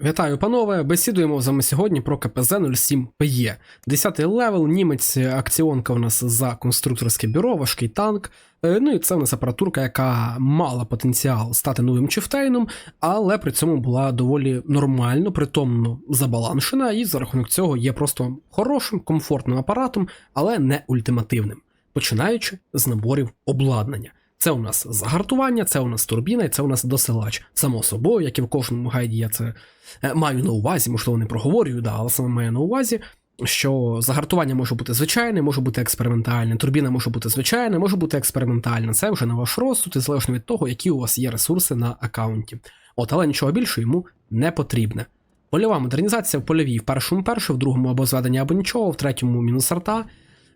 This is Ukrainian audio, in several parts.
Вітаю, панове! Бесідуємо з вами сьогодні про КПЗ 07 ПЕ. 10 левел, німець, акціонка у нас за конструкторське бюро, важкий танк. Е, Ну і це в нас апаратурка, яка мала потенціал стати новим чифтейном, але при цьому була доволі нормально, притомно забаланшена, і за рахунок цього є просто хорошим, комфортним апаратом, але не ультимативним, починаючи з наборів обладнання. Це у нас загартування, це у нас турбіна, і це у нас досилач. Само собою, як і в кожному гайді, я це е, маю на увазі, можливо, не проговорюю, да, але саме маю на увазі, що загартування може бути звичайне, може бути експериментальне, турбіна може бути звичайна, може бути експериментальна. Це вже на ваш розсуд, і залежно від того, які у вас є ресурси на аккаунті. От, але нічого більше йому не потрібне. Польова модернізація в польовій в першому перше, в другому або зведення, або нічого, в третьому мінус арта,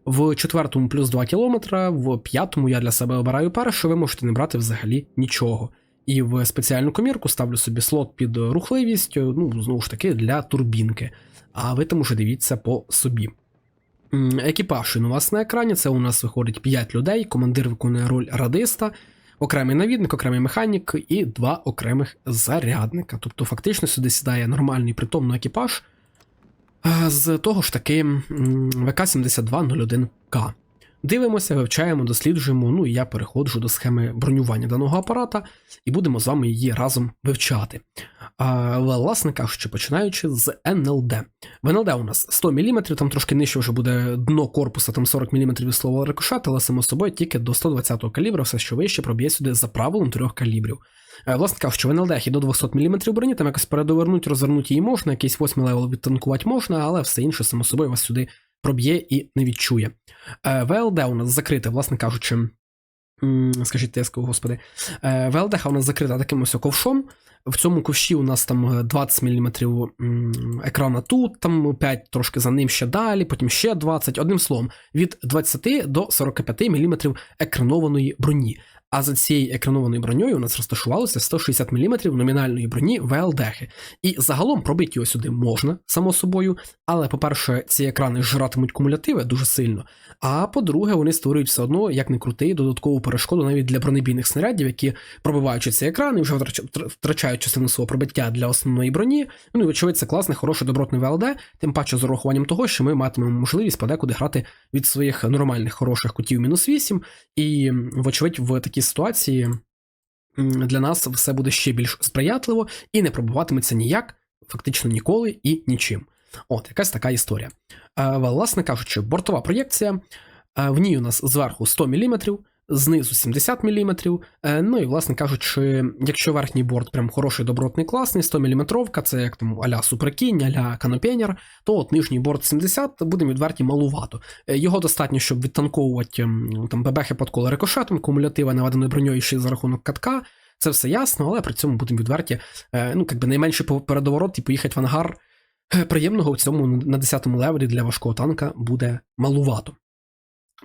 в четвертому плюс 2 кілометра, в п'ятому я для себе обираю перше, ви можете не брати взагалі нічого. І в спеціальну комірку ставлю собі слот під рухливість, ну, знову ж таки, для турбінки. А ви там уже дивіться по собі. Екіпаж він у вас на екрані. Це у нас виходить 5 людей. Командир виконує роль радиста, окремий навідник, окремий механік і два окремих зарядника. Тобто, фактично сюди сідає нормальний притомний екіпаж з того ж таки ВК-7201К. Дивимося, вивчаємо, досліджуємо. Ну і я переходжу до схеми бронювання даного апарата, і будемо з вами її разом вивчати. А, власне кажучи, починаючи з НЛД. В НЛД у нас 100 мм, там трошки нижче вже буде дно корпуса, там 40 мм від слова рикошет, але само собою тільки до 120-го калібра, все що вище проб'є сюди за правилом трьох калібрів. Е, Власне кажучи, в НЛД і до 200 мм броні, там якось передовернуть, розвернути її можна, якийсь 8 левел відтанкувати можна, але все інше, само собою, вас сюди проб'є і не відчує. Е, ВЛД у нас закрите, власне кажучи, скажіть теску, господи. Е, ВЛД у нас закрита таким ось ковшом. В цьому ковші у нас там е, 20 мм екрана тут, там 5 трошки за ним ще далі, потім ще 20. Одним словом, від 20 до 45 мм екранованої броні. А за цією екранованою броньою у нас розташувалося 160 мм номінальної броні ВЛДХи. І загалом пробити його сюди можна, само собою. Але, по-перше, ці екрани жратимуть кумулятиви дуже сильно. А по-друге, вони створюють все одно, як не крути, додаткову перешкоду навіть для бронебійних снарядів, які, пробиваючи ці екрани, вже втрачають частину свого пробиття для основної броні. Ну і вочевидь, це класне, хороше, добротне ВЛД, тим паче з урахуванням того, що ми матимемо можливість подекуди грати від своїх нормальних хороших кутів мінус 8, і, вочевидь, в такій ситуації для нас все буде ще більш сприятливо і не пробуватиметься ніяк, фактично ніколи і нічим. От, якась така історія. Е, власне кажучи, бортова проєкція. е, В ній у нас зверху 100 мм, знизу 70 мм. е, Ну і, власне кажучи, якщо верхній борт прям хороший, добротний, класний, 100 мм, це як там аля суперкінь, аля канопенір, то от нижній борт 70 будемо відверті малувато. Е, Його достатньо, щоб відтанковувати там бебехи під коло рикошетом, кумулятива наведеною броньою ще за рахунок катка. Це все ясно, але при цьому будемо відверті. е, Ну, якби найменший передоворот і поїхати в ангар приємного в цьому на 10-му левелі для важкого танка буде малувато.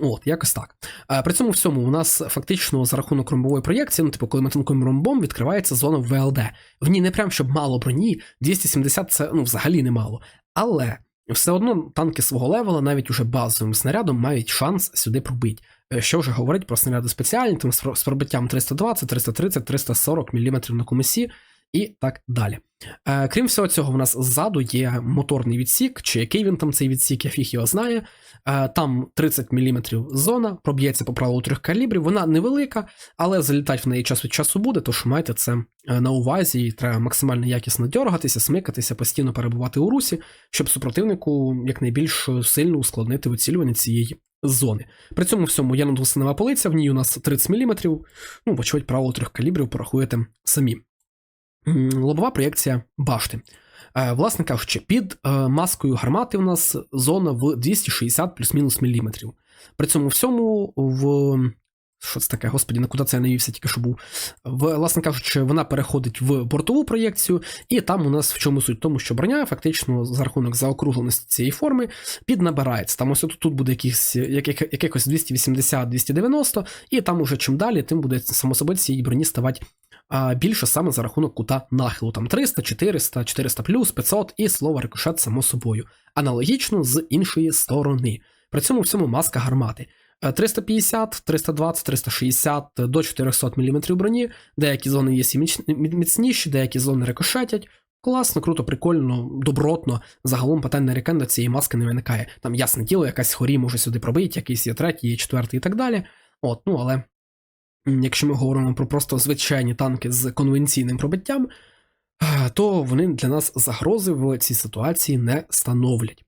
От, якось так. При цьому всьому у нас фактично за рахунок ромбової проєкції, ну, типу, коли ми танкуємо ромбом, відкривається зона ВЛД. В ній не прям щоб мало броні, 270 це ну, взагалі не мало. Але все одно танки свого левела, навіть уже базовим снарядом, мають шанс сюди пробити. Е, Що вже говорить про снаряди спеціальні, там з пробиттям 320, 330, 340 мм на комесі і так далі. Е, Крім всього цього, в нас ззаду є моторний відсік, чи який він там цей відсік, я фіг його знає. Е, Там 30 мм зона, проб'ється по правилу трьох калібрів. Вона невелика, але залітати в неї час від часу буде, тож майте це е, на увазі, і треба максимально якісно дергатися, смикатися, постійно перебувати у русі, щоб супротивнику якнайбільш сильно ускладнити вицілювання цієї зони. При цьому всьому є надвусинова полиця, в ній у нас 30 мм, ну, вочевидь, правило трьох калібрів порахуєте самі. Лобова проєкція башти. Е, Власне кажучи, під е, маскою гармати у нас зона в 260 плюс-мінус міліметрів. При цьому всьому в. Що це таке, господі, на куди це я навівся, тільки що був. Власне кажучи, вона переходить в бортову проєкцію, і там у нас в чому суть? Тому, що броня фактично за рахунок заокругленості цієї форми піднабирається. Там ось тут, тут буде якихось, як, як, якихось 280-290, і там уже чим далі, тим буде само собою цієї броні ставати більше саме за рахунок кута нахилу. Там 300, 400, 400 плюс, 500 і слово рикошет само собою. Аналогічно з іншої сторони. При цьому всьому маска гармати. Е, 350, 320, 360 до 400 мм броні, деякі зони є міцніші, деякі зони рикошетять. Класно, круто, прикольно, добротно. Загалом питань нарікань до цієї маски не виникає. Там ясне діло, якась хорі може сюди пробити, якийсь є третій, є четвертий і так далі. От, ну але якщо ми говоримо про просто звичайні танки з конвенційним пробиттям, то вони для нас загрози в цій ситуації не становлять.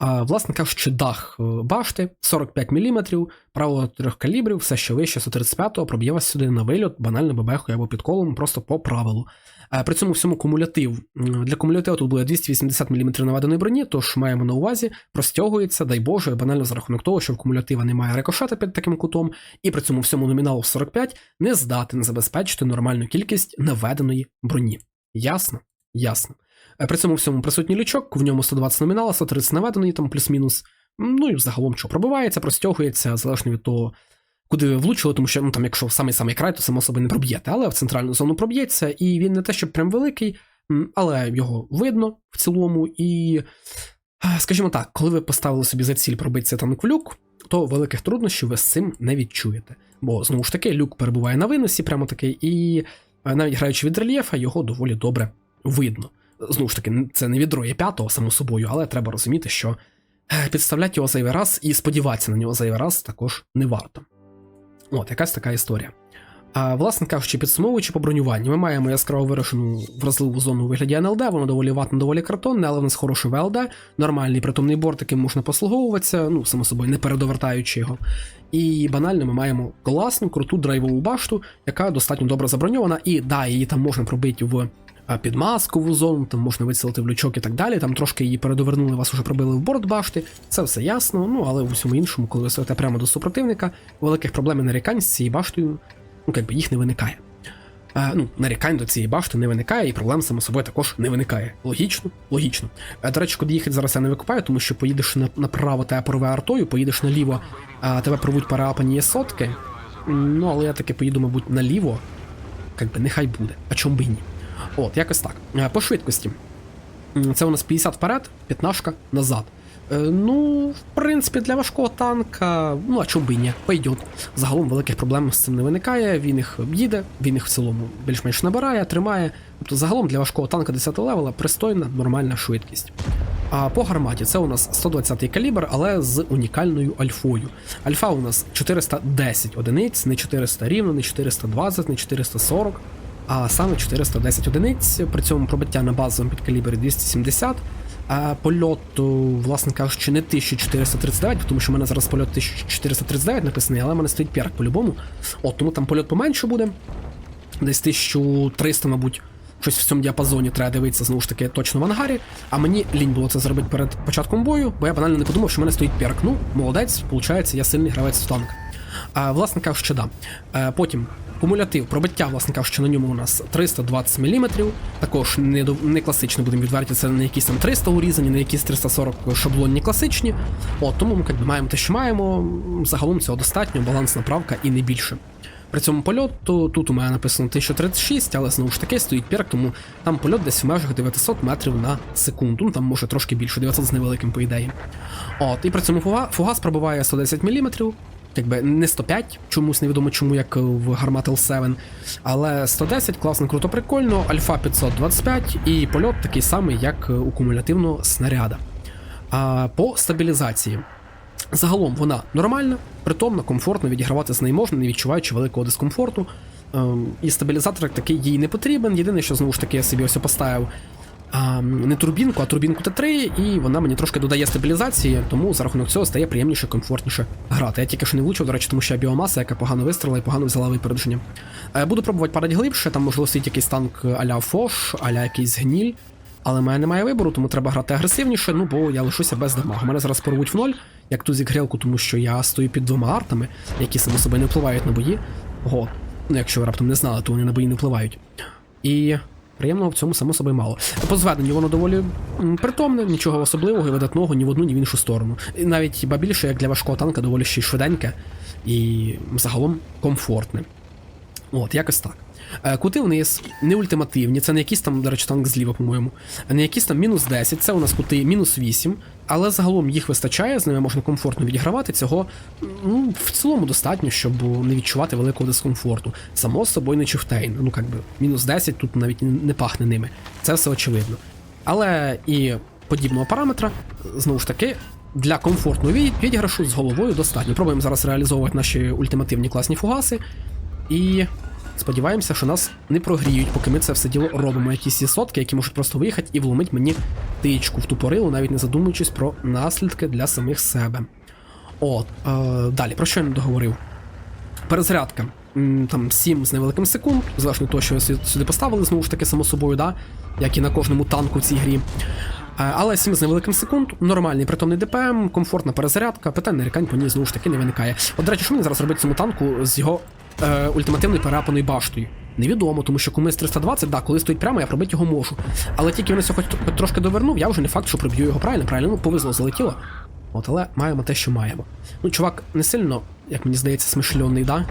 Власне кажучи, дах е, башти 45 мм, право трьох калібрів, все що вище 135-го, проб'є вас сюди на вильот, банально бебехою або підколом, просто по правилу. Е, При цьому всьому кумулятив. Для кумулятиву тут буде 280 мм наведеної броні, тож маємо на увазі, простягується, дай Боже, банально за рахунок того, що в кумулятива немає рикошета під таким кутом, і при цьому всьому номіналу в 45 не здатен забезпечити нормальну кількість наведеної броні. Ясно? Ясно. Е, При цьому всьому присутній лючок, в ньому 120 номінала, 130 наведеної, там плюс-мінус. Ну і загалом що пробивається, простягується, залежно від того, куди ви влучили, тому що ну, там, якщо в самий-самий край, то само собою не проб'єте, але в центральну зону проб'ється, і він не те, щоб прям великий, але його видно в цілому. І, е, скажімо так, коли ви поставили собі за ціль пробитися танк в люк, то великих труднощів ви з цим не відчуєте. Бо знову ж таки, люк перебуває на виносі, прямо такий, і е, навіть граючи від рельєфа, його доволі добре видно. Знову ж таки, це не відро є п'ятого, само собою, але треба розуміти, що е, підставляти його зайвий раз і сподіватися на нього зайвий раз також не варто. От, якась така історія. А, власне кажучи, підсумовуючи по бронюванню, ми маємо яскраво виражену вразливу зону у вигляді НЛД, воно доволі ватно, доволі картонне, але в нас хороший ВЛД, нормальний притомний борт, яким можна послуговуватися, ну, само собою, не передовертаючи його. І банально ми маємо класну, круту драйвову башту, яка достатньо добре заброньована, і да, її там можна пробити в підмаскову зону, там можна вицілити в лючок і так далі. Там трошки її передовернули, вас уже пробили в борт башти. Це все ясно. Ну але в усьому іншому, коли ви стоїте прямо до супротивника, великих проблем і нарікань з цією баштою, ну якби їх не виникає. Е, ну, нарікань до цієї башти не виникає, і проблем само собою також не виникає. Логічно, логічно. Е, до речі, куди їхати зараз я не викупаю, тому що поїдеш на- направо тебе порве артою, поїдеш наліво, а тебе порвуть переапані є сотки. Ну, але я таки поїду, мабуть, наліво. Як би нехай буде. А чому би і ні? От, якось так. По швидкості. Це у нас 50 вперед, 15 назад. Е, Ну, в принципі, для важкого танка, ну а чому би і ні, пойдет. Загалом великих проблем з цим не виникає, він їх їде, він їх в цілому більш-менш набирає, тримає. Тобто загалом для важкого танка 10 левела пристойна, нормальна швидкість. А по гарматі це у нас 120-й калібр, але з унікальною альфою. Альфа у нас 410 одиниць, не 400 рівно, не 420, не 440, а саме 410 одиниць. При цьому пробиття на базовому підкалібрі 270. А польот, власне кажучи, не 1439, тому що в мене зараз польот 1439 написаний, але в мене стоїть перк по-любому. От, тому там польот поменше буде. Десь 1300, мабуть, щось в цьому діапазоні треба дивитися знову ж таки точно в ангарі. А мені лінь було це зробити перед початком бою, бо я банально не подумав, що в мене стоїть перк. Ну, молодець, виходить, я сильний гравець в танк. Власне кажучи, да. А, потім кумулятив, пробиття, власне кажучи, на ньому у нас 320 мм. Також не, не класично будемо відверті, це не якісь там 300 урізані, не якісь 340 шаблонні класичні. От, тому ми якби, маємо те, що маємо. Загалом цього достатньо, балансна правка і не більше. При цьому польоту тут у мене написано 1036, але знову ж таки стоїть перк, тому там польот десь в межах 900 метрів на секунду. Ну там може трошки більше, 900 з невеликим, по ідеї. От, і при цьому фугас пробиває 110 мм, якби не 105, чомусь невідомо чому, як в Гармат 7 але 110, класно, круто, прикольно, альфа 525 і польот такий самий, як у кумулятивного снаряда. А по стабілізації. Загалом вона нормальна, притомна, комфортно відігравати з нею можна, не відчуваючи великого дискомфорту. Ем, і стабілізатор такий їй не потрібен. Єдине, що знову ж таки я собі ось поставив не турбінку, а турбінку Т3, і вона мені трошки додає стабілізації, тому за рахунок цього стає приємніше, комфортніше грати. Я тільки що не влучив, до речі, тому що я біомаса, яка погано вистрілила і погано взяла випередження. Е, Буду пробувати падати глибше, там можливо стоїть якийсь танк а-ля Фош, а-ля якийсь гніль. Але в мене немає вибору, тому треба грати агресивніше, ну бо я лишуся без дамагу. Мене зараз порвуть в ноль, як ту зігрілку, тому що я стою під двома артами, які само собою не впливають на бої. Ого. Ну, якщо ви раптом не знали, то вони на бої не впливають. І приємного в цьому само собою мало. По зведенню воно доволі притомне, нічого особливого і видатного ні в одну, ні в іншу сторону. І навіть ба більше, як для важкого танка, доволі ще й швиденьке і загалом комфортне. От, якось так. Е, Кути вниз, не ультимативні, це не якийсь там, до речі, танк зліва, по-моєму. Не якийсь там мінус 10, це у нас кути мінус 8, але загалом їх вистачає, з ними можна комфортно відігравати. Цього ну, в цілому достатньо, щоб не відчувати великого дискомфорту. Само собою не чифтейн. Ну, як би, мінус 10 тут навіть не пахне ними. Це все очевидно. Але і подібного параметра, знову ж таки, для комфортного від- відіграшу з головою достатньо. Пробуємо зараз реалізовувати наші ультимативні класні фугаси. І сподіваємося, що нас не прогріють, поки ми це все діло робимо. Якісь є сотки, які можуть просто виїхати і вломить мені тичку в тупорилу, навіть не задумуючись про наслідки для самих себе. От, е, далі, про що я не договорив? Перезарядка. Там 7 з невеликим секунд, залежно від того, що сюди поставили, знову ж таки, само собою, да? як і на кожному танку в цій грі. Е, Але 7 з невеликим секунд, нормальний притомний ДПМ, комфортна перезарядка, питань нарікань по ній знову ж таки не виникає. От, до речі, що мені зараз робити цьому танку з його е, ультимативною переапаною баштою? Невідомо, тому що кумис 320, да, коли стоїть прямо, я пробити його можу. Але тільки він хоч трошки довернув, я вже не факт, що проб'ю його правильно, правильно, ну повезло, залетіло. От, але маємо те, що маємо. Ну, чувак не сильно, як мені здається, смишльонний, да?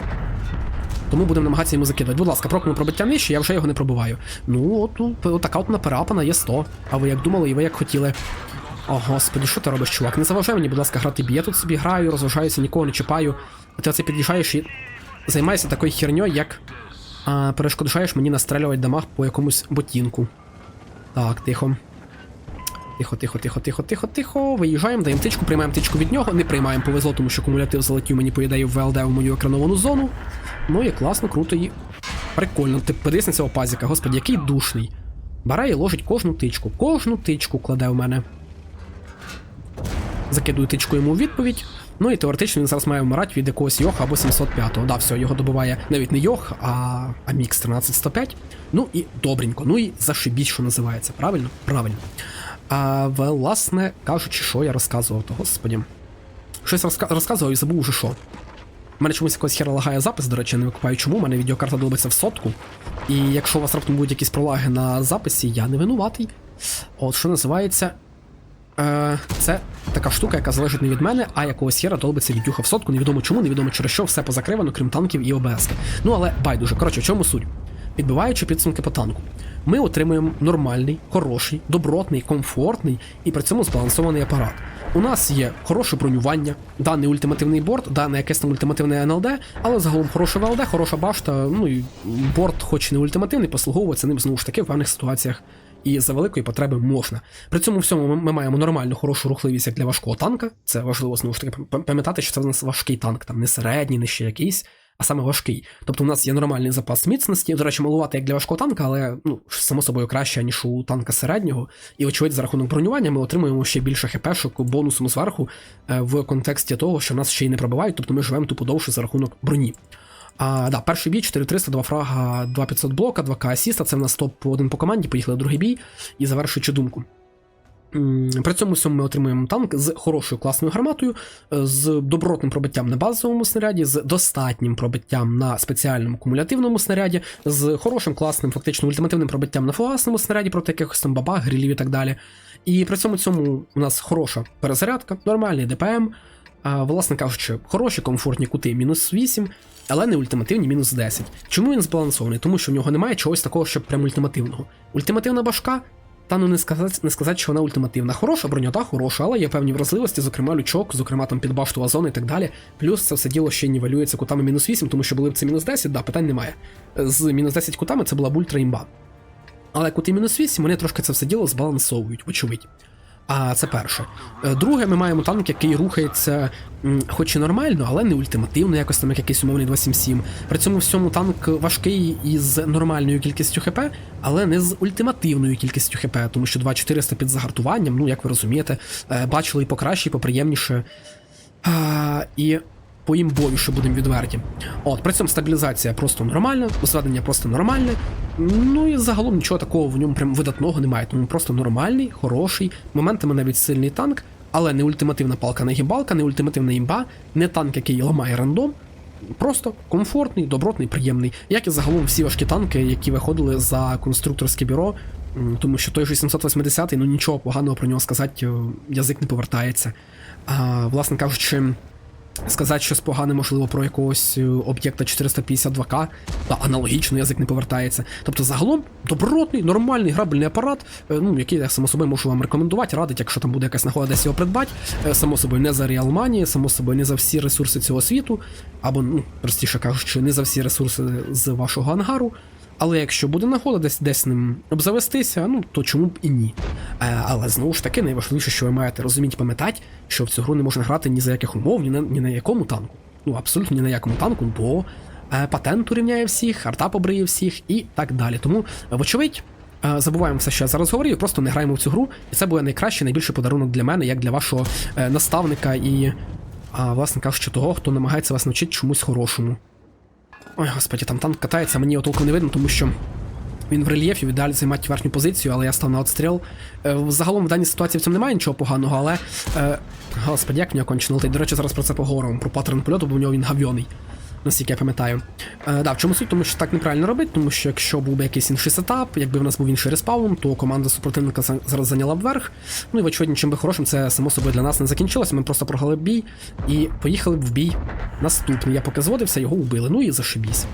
Тому будемо намагатися йому закидувати. Будь ласка, прокнув пробиття нижче, я вже його не пробиваю. Ну, от, от така от наперапана є 100. А ви як думали, і ви як хотіли. О, господи, що ти робиш, чувак? Не заважай мені, будь ласка, грати бій. Я тут собі граю, розважаюся, нікого не чіпаю. А ти оце під'їжджаєш і займаєшся такою херньою, як а, перешкоджаєш мені настрелювати дамаг по якомусь ботінку. Так, тихо. Тихо, тихо, тихо, тихо, тихо, тихо. Виїжджаємо, даємо тичку, приймаємо тичку від нього. Не приймаємо, повезло, тому що кумулятив залетів мені по ідеї в ВЛД в мою екрановану зону. Ну і класно, круто і прикольно. Ти подивись на цього пазіка, господи, який душний. І ложить кожну тичку. Кожну тичку кладе в мене. Закидую тичку йому у відповідь. Ну і теоретично він зараз має вмирати від якогось Йоха або 705-го. Да, все, його добиває навіть не Йох, а, а Мікс 1305. Ну і добренько. Ну і зашибіть, що називається. Правильно? Правильно. А власне кажучи, що я розказував, то господі. Щось розка- розказував і забув уже що. У мене чомусь якось хера лагає запис, до речі, я не викупаю чому. У мене відеокарта долбиться в сотку. І якщо у вас раптом будуть якісь пролаги на записі, я не винуватий. От що називається. Е, це така штука, яка залежить не від мене, а якогось хера долбиться відюха в сотку. Невідомо чому, невідомо через що, все позакривано, крім танків і ОБС. Ну але байдуже. Коротше, в чому суть? Підбиваючи підсумки по танку, ми отримуємо нормальний, хороший, добротний, комфортний і при цьому збалансований апарат. У нас є хороше бронювання, да, не ультимативний борт, да, не якесь там ультимативне НЛД, але загалом хороше ВЛД, хороша башта, ну і борт, хоч і не ультимативний, послуговується ним знову ж таки в певних ситуаціях і за великої потреби можна. При цьому всьому ми, ми маємо нормальну хорошу рухливість як для важкого танка. Це важливо знову ж таки пам'ятати, що це в нас важкий танк, там не середній, не ще якийсь, а саме важкий. Тобто у нас є нормальний запас міцності, до речі, малувати як для важкого танка, але ну само собою краще ніж у танка середнього. І очевидь, за рахунок бронювання ми отримуємо ще більше хпшок бонусом зверху е, в контексті того, що нас ще й не пробивають, тобто ми живемо тупо довше за рахунок броні. А, да, перший бій 4300, 2 фрага, 2500 блока, 2к асіста. Це в нас топ-1 по команді. Поїхали в другий бій і завершуючи думку. При цьому всьому ми отримуємо танк з хорошою класною гарматою, е, з добротним пробиттям на базовому снаряді, з достатнім пробиттям на спеціальному кумулятивному снаряді, з хорошим класним, фактично ультимативним пробиттям на фугасному снаряді проти якихось там бабах, грилів і так далі. І при цьому цьому у нас хороша перезарядка, нормальний ДПМ, а, власне кажучи, хороші комфортні кути мінус 8, але не ультимативні мінус 10. Чому він збалансований? Тому що в нього немає чогось такого, щоб прям ультимативного. Ультимативна башка. Та ну не сказати, не сказати, що вона ультимативна. Хороша броня, та хороша, але є певні вразливості, зокрема лючок, зокрема там підбаштова зона і так далі. Плюс це все діло ще нівелюється кутами мінус 8, тому що були б це мінус 10, да, питань немає. З мінус 10 кутами це була б ультра імба. Але кути мінус 8 вони трошки це все діло збалансовують, вочевидь. А це перше. Е, Друге, ми маємо танк, який рухається, хоч і нормально, але не ультимативно, якось там як якийсь умовний 277. При цьому всьому танк важкий із нормальною кількістю хп, але не з ультимативною кількістю хп, тому що 2400 під загартуванням, ну як ви розумієте, е, бачили і покраще, і поприємніше. А, і поімбовіше будемо відверті. От, при цьому стабілізація просто нормальна, зведення просто нормальне. Ну і загалом нічого такого в ньому прям видатного немає. Тому просто нормальний, хороший, моментами навіть сильний танк, але не ультимативна палка не гімбалка, не ультимативна імба, не танк, який ламає рандом. Просто комфортний, добротний, приємний. Як і загалом всі важкі танки, які виходили за конструкторське бюро, тому що той же 780 ну нічого поганого про нього сказати, е, язик не повертається. А, власне кажучи, сказати щось погане, можливо, про якогось е, об'єкта 452К, та аналогічно язик не повертається. Тобто, загалом, добротний, нормальний грабельний апарат, е, ну, який я само собою можу вам рекомендувати, радить, якщо там буде якась нагода десь його придбати. Е, Само собою, не за Money, само собою, не за всі ресурси цього світу, або, ну, простіше кажучи, не за всі ресурси з вашого ангару. Але якщо буде нагода десь десь ним обзавестися, ну то чому б і ні. Е, але знову ж таки, найважливіше, що ви маєте розуміти, пам'ятати, що в цю гру не можна грати ні за яких умов, ні на ні на якому танку. Ну абсолютно ні на якому танку, бо е, патент урівняє всіх, арта побриє всіх і так далі. Тому, е, вочевидь. е, Забуваємо все, що я зараз говорив, просто не граємо в цю гру, і це буде найкращий, найбільший подарунок для мене, як для вашого е, наставника і, а, власне кажучи, того, хто намагається вас навчити чомусь хорошому. Ой, господі, там танк катається, мені його толком не видно, тому що він в рельєфі, ідеалі займати верхню позицію, але я став на отстріл. Е, Загалом в даній ситуації в цьому немає нічого поганого, але. Е, господи, як в нього кончено летить. До речі, зараз про це поговоримо, про паттерн польоту, бо в нього він гавйоний. Наскільки я пам'ятаю. Е, да, в чому суть, тому що так неправильно робити, тому що якщо був би якийсь інший сетап, якби в нас був інший респаун, то команда супротивника зараз зайняла б верх. Ну і вочевидь, нічим би хорошим, це само собою для нас не закінчилося. Ми просто програли бій і поїхали б в бій наступний. Я поки зводився, його вбили. Ну і зашибісь.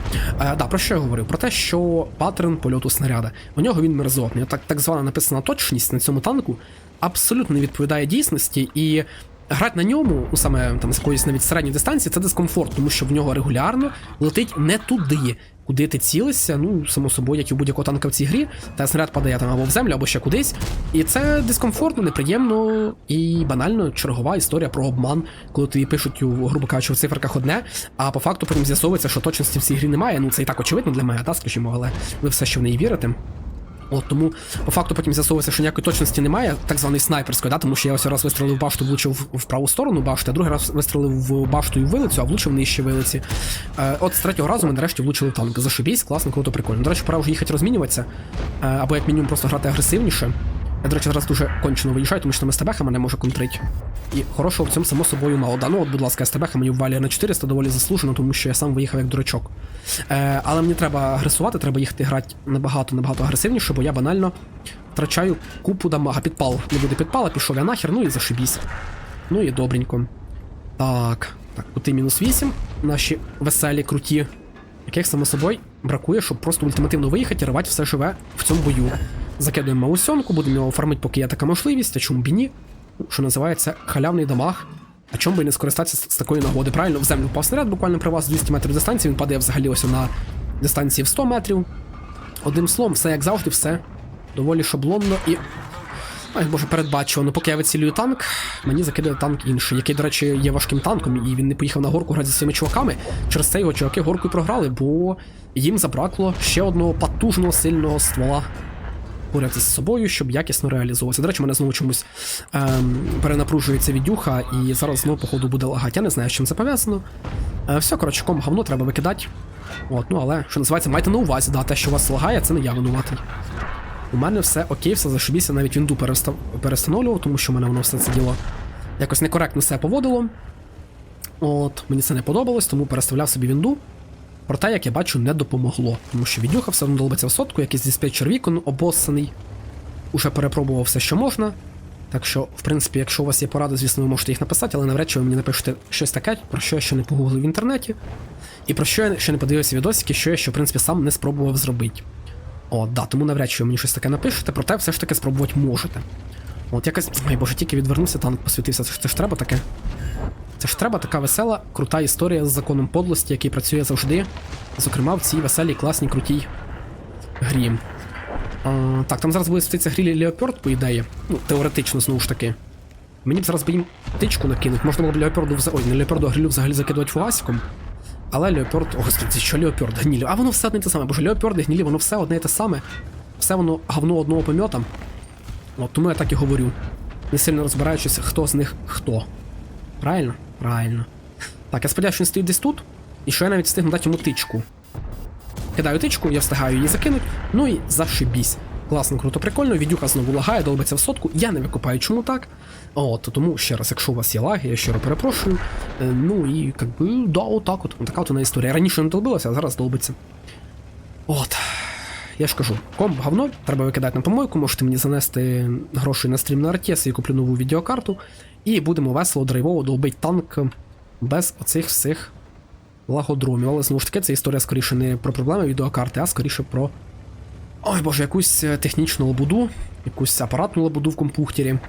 Е, да, про що я говорив? Про те, що паттерн польоту снаряда. У нього він мерзотний. Так, так звана написана точність на цьому танку абсолютно не відповідає дійсності і. Грати на ньому, ну саме там з якоїсь навіть середньої дистанції, це дискомфорт, тому що в нього регулярно летить не туди, куди ти цілишся, ну, само собою, як і у будь-якого танка в цій грі, та снаряд падає там або в землю, або ще кудись. І це дискомфортно, неприємно і банально чергова історія про обман, коли тобі пишуть, у, грубо кажучи, в циферках одне, а по факту потім з'ясовується, що точності в цій грі немає. Ну це і так очевидно для мене, та, скажімо, але ви все ще в неї вірите. От тому по факту потім з'ясовується, що ніякої точності немає, так званої снайперської, да, тому що я ось раз вистрілив башту, влучив в- праву сторону башти, а другий раз вистрілив в башту і в вилицю, а влучив нижче вилиці. Е, от з третього разу ми нарешті влучили танк. Зашибісь, класно, круто, прикольно. До речі, пора вже їхати розмінюватися, е, або як мінімум просто грати агресивніше. Я, до речі, зараз дуже кончено виїжджаю, тому що там СТБХ мене може контрить. І хорошого в цьому само собою мало. Да, ну от, будь ласка, СТБХ мені ввалює на 400 доволі заслужено, тому що я сам виїхав як дурачок. Е, але мені треба агресувати, треба їхати грати набагато набагато агресивніше, бо я банально втрачаю купу дамага. Підпал. Не буде підпала, пішов я нахер, ну і зашибісь. Ну і добренько. Так, так, кути мінус 8. Наші веселі, круті, яких само собою бракує, щоб просто ультимативно виїхати і рвати все живе в цьому бою. Закидуємо маусьонку, будемо його фармити, поки є така можливість, а чому б ні? Що називається халявний дамаг. А чому би не скористатися з, такої нагоди? Правильно, в землю впав снаряд буквально при вас 200 метрів дистанції, він падає взагалі ось на дистанції в 100 метрів. Одним словом, все як завжди, все доволі шаблонно і. Ой, боже, передбачувано. Поки я вицілюю танк, мені закидає танк інший, який, до речі, є важким танком, і він не поїхав на горку грати зі своїми чуваками. Через це його чуваки горку і програли, бо їм забракло ще одного потужного сильного ствола поряд із собою, щоб якісно реалізуватися. До речі, мене знову чомусь ем, перенапружується відюха, і зараз знову, походу, буде лагати. Я не знаю, з чим це пов'язано. Е, все, коротше, ком говно треба викидати. От, ну але, що називається, майте на увазі, да, те, що вас лагає, це не я винуватий. У мене все окей, все зашибіся, навіть вінду перестав... перестановлював, тому що в мене воно все це діло якось некоректно себе поводило. От, мені це не подобалось, тому переставляв собі вінду. Проте, як я бачу, не допомогло, тому що відюха все одно долбиться в сотку, якийсь диспетчер вікон обоссаний. Уже перепробував все, що можна. Так що, в принципі, якщо у вас є поради, звісно, ви можете їх написати, але навряд чи ви мені напишете щось таке, про що я ще не погуглив в інтернеті, і про що я ще не подивився відосики, що я ще, в принципі, сам не спробував зробити. От, да, тому навряд чи ви мені щось таке напишете, проте все ж таки спробувати можете. От якось. Ой, боже, тільки відвернувся, танк посвітився. Це ж треба таке. Це ж треба така весела, крута історія з законом подлості, який працює завжди. Зокрема, в цій веселій, класній, крутій грі. А, так, там зараз буде світитися грі Леопард, по ідеї. Ну, теоретично, знову ж таки. Мені б зараз би їм тичку накинуть. Можна було б Леопарду взагалі. Ой, не Леопарду, а грилю взагалі закидувати фугасиком. Але Леопард. О, господи, що Леопард? Гнілі. А воно все одне й те саме. Боже, Леопард і гнілі, воно все одне й те саме. Все воно говно одного помьота. От тому я так і говорю. Не сильно розбираючись, хто з них хто. Правильно? Правильно. Так, я сподіваюся, що він стоїть десь тут, і що я навіть встигну дати йому тичку. Кидаю тичку, я встигаю її закинуть, ну і зашибісь. Класно, круто, прикольно. Відюха знову лагає, долбиться в сотку. Я не викупаю, чому так. От, тому ще раз, якщо у вас є лаги, я щиро перепрошую. Е, Ну і як би, да, отак от. Така от вона історія. Раніше не долбилася, а зараз долбиться. От. Я ж кажу, комп говно, треба викидати на помойку, можете мені занести гроші на стрім на RTS, я куплю нову відеокарту, і будемо весело, драйвово долбить танк без оцих всіх лагодромів. Але знову ж таки, це історія скоріше не про проблеми відеокарти, а скоріше про. Ой боже, якусь е, технічну лабуду, якусь апаратну лабуду в компухтері.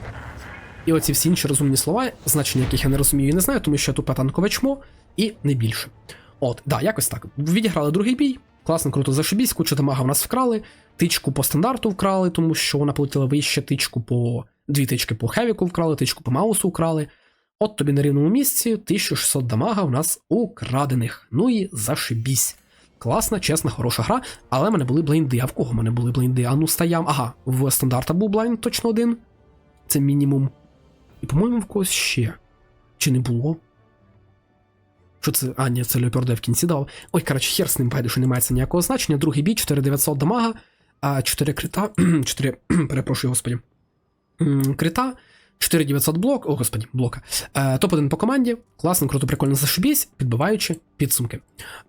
І оці всі інші розумні слова, значення яких я не розумію і не знаю, тому що я тупе танкове чмо і не більше. От, да, якось так. Відіграли другий бій. Класно, круто зашибісь, кучу дамага в нас вкрали, тичку по стандарту вкрали, тому що вона полетіла вище, тичку по. Дві тички по хевіку вкрали, тичку по маусу вкрали. От тобі на рівному місці 1600 дамага в нас украдених. Ну і зашибісь. Класна, чесна, хороша гра, але в мене були блайнди. А в кого в мене були блайнди? А ну стоям. Ага, в стандарта був блайнд точно один. Це мінімум. І, по-моєму, в когось ще. Чи не було? Що це? А, ні, це Леопард в кінці дав. Ой, коротше, хер з ним байде, що не має це ніякого значення. Другий бій, 4900 дамага, а 4 крита. 4, перепрошую, господі. Крита, 4900 блок, о господі, блока. Е, Топ-1 по команді. Класно, круто, прикольно зашибісь, підбиваючи підсумки.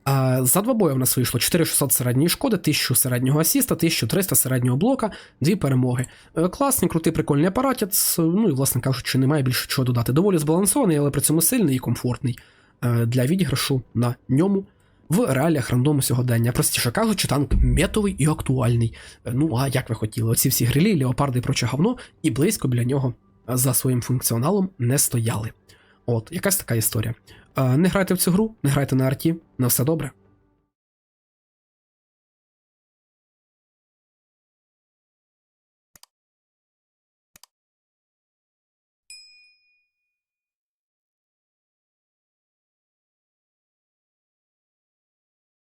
Е, За два бої у нас вийшло 4600 середньої шкоди, 1000 середнього асіста, 1300 середнього блока, дві перемоги. Е, Класний, крутий, прикольний апаратець. Ну і, власне кажучи, немає більше чого додати. Доволі збалансований, але при цьому сильний і комфортний для відіграшу на ньому. В реаліях рандому сьогодення, простіше кажучи, танк метовий і актуальний. Е, Ну а як ви хотіли, оці всі грилі, леопарди і проче говно, і близько біля нього е, за своїм функціоналом не стояли. От, якась така історія. Е, Не грайте в цю гру, не грайте на арті, на все добре.